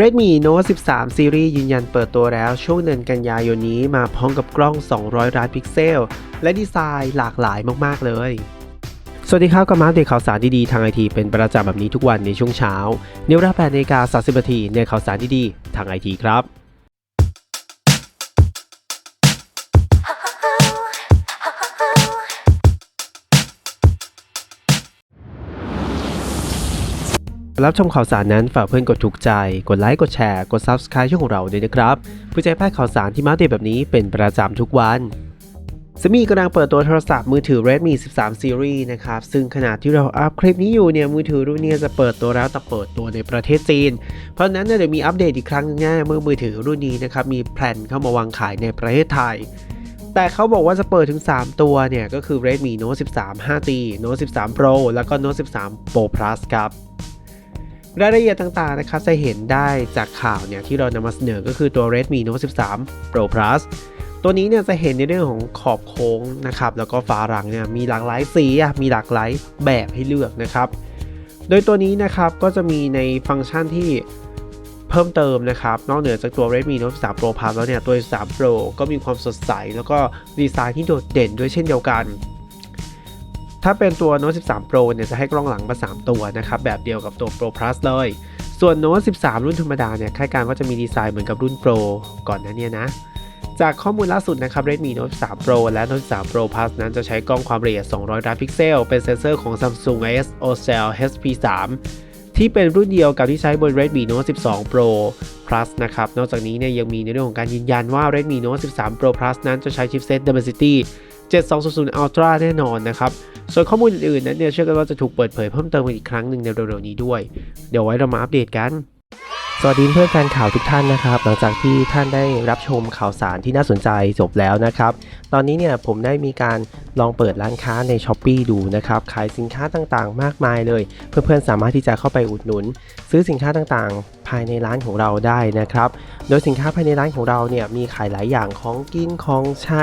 Redmi Note 13 Series ยืนยันเปิดตัวแล้วช่วงเดือนกันยายนนี้มาพร้อมกับกล้อง 200 ล้านพิกเซล และดีไซน์หลากหลายมาก ๆ เลย สวัสดีครับกับมาอัปเดตข่าวสารดีๆทางไอทีเป็นประจำแบบนี้ทุกวันในช่วงเช้า เนเวลา8นาฬิกา30นาทีในข่าวสารดีๆทางไอทีครับ รับชมข่าวสารนั้นฝากเพื่อนกดถูกใจ กดไลค์กดแชร์กด Subscribe ช่องของเราด้วยนะครับเพื่อจะให้พลาดข่าวสารที่มาเดตแบบนี้เป็นประจำทุกวันสมีกำลังเปิดตัวโทรศัพท์มือถือ Redmi 13 Series นะครับ ซึ่งขณะที่เราอัพคลิปนี้อยู่เนี่ย มือถือรุ่นนี้จะเปิดตัวแล้วแต่เปิดตัวในประเทศจีน เพราะนั้นเนี่ยเดี๋ยวมีอัปเดตอีกครั้งนึงแน่เมื่อมือถือรุ่นนี้นะครับ มีแพลนเข้ามาวางขายในประเทศไทย แต่เขาบอกว่าจะเปิดถึง 3 ตัวเนี่ย ก็คือ Redmi Note 13 5G Note 13 Pro แล้วก็ Note 13 Pro Plus ครับ รายละเอียดต่างๆนะครับจะเห็นได้จากข่าวเนี่ยที่เรานำมาเสนอก็คือตัว Redmi Note 13 Pro Plus ตัวนี้เนี่ยจะเห็นในเรื่องของขอบโค้งนะครับแล้วก็ฝาหลังเนี่ยมีหลากหลายสีมีหลากหลายแบบให้เลือกนะครับ โดยตัวนี้นะครับก็จะมีในฟังก์ชันที่เพิ่มเติมนะครับ นอกเหนือจากตัว Redmi Note 13 Pro Plus แล้วเนี่ยตัว 13 Pro ก็มีความสดใส แล้วก็ดีไซน์ที่โดดเด่นด้วยเช่นเดียวกัน ถ้าเป็นตัว Note 13 Pro เนี่ยจะให้กล้องหลังมา 3 ตัวนะครับ แบบเดียวกับตัว Pro Plus เลย ส่วน Note 13 รุ่นธรรมดาเนี่ยคาดการณ์ว่าจะมีดีไซน์เหมือนกับรุ่น Pro ก่อนหน้าเนี้นะ จากข้อมูลล่าสุดนะครับ Redmi Note 13 Pro และ Note 13 Pro Plus นั้นจะใช้กล้องความละเอียด 200 ล้านพิกเซล เป็นเซนเซอร์ของ Samsung IS OCell HP3 ที่เป็นรุ่นเดียวกับที่ใช้บน Redmi Note 12 Pro Plus นะครับ นอกจากนี้เนี่ยยังมีในเรื่องของการยืนยันว่า Redmi Note 13 Pro Plus นั้นจะใช้ชิปเซต Dimensity 7200 Ultra แน่นอนนะครับ ส่วนข้อมูลอื่นๆนั้นเนี่ยเชื่อกันว่าจะถูกเปิดเผยเพิ่มเติมอีกครั้งหนึ่งในเร็วๆนี้ด้วย เดี๋ยวไว้เรามาอัปเดตกันสวัสดีเพื่อนแฟนข่าวทุกท่านนะครับหลังจากที่ท่านได้รับชมข่าวสารที่น่าสนใจจบแล้วนะครับ ตอนนี้เนี่ยผมได้มีการลองเปิดร้านค้าใน s h อ p e e ดูนะครับขายสินค้าต่างๆ มากมายเลย เพื่อนๆสามารถที่จะเข้าไปอุดหนุน ซื้อสินค้าต่างๆ ภายในร้านของเราได้นะครับ โดยสินค้าภายในร้านของเราเนี่ยมีขายหลายอย่างของกินของใช้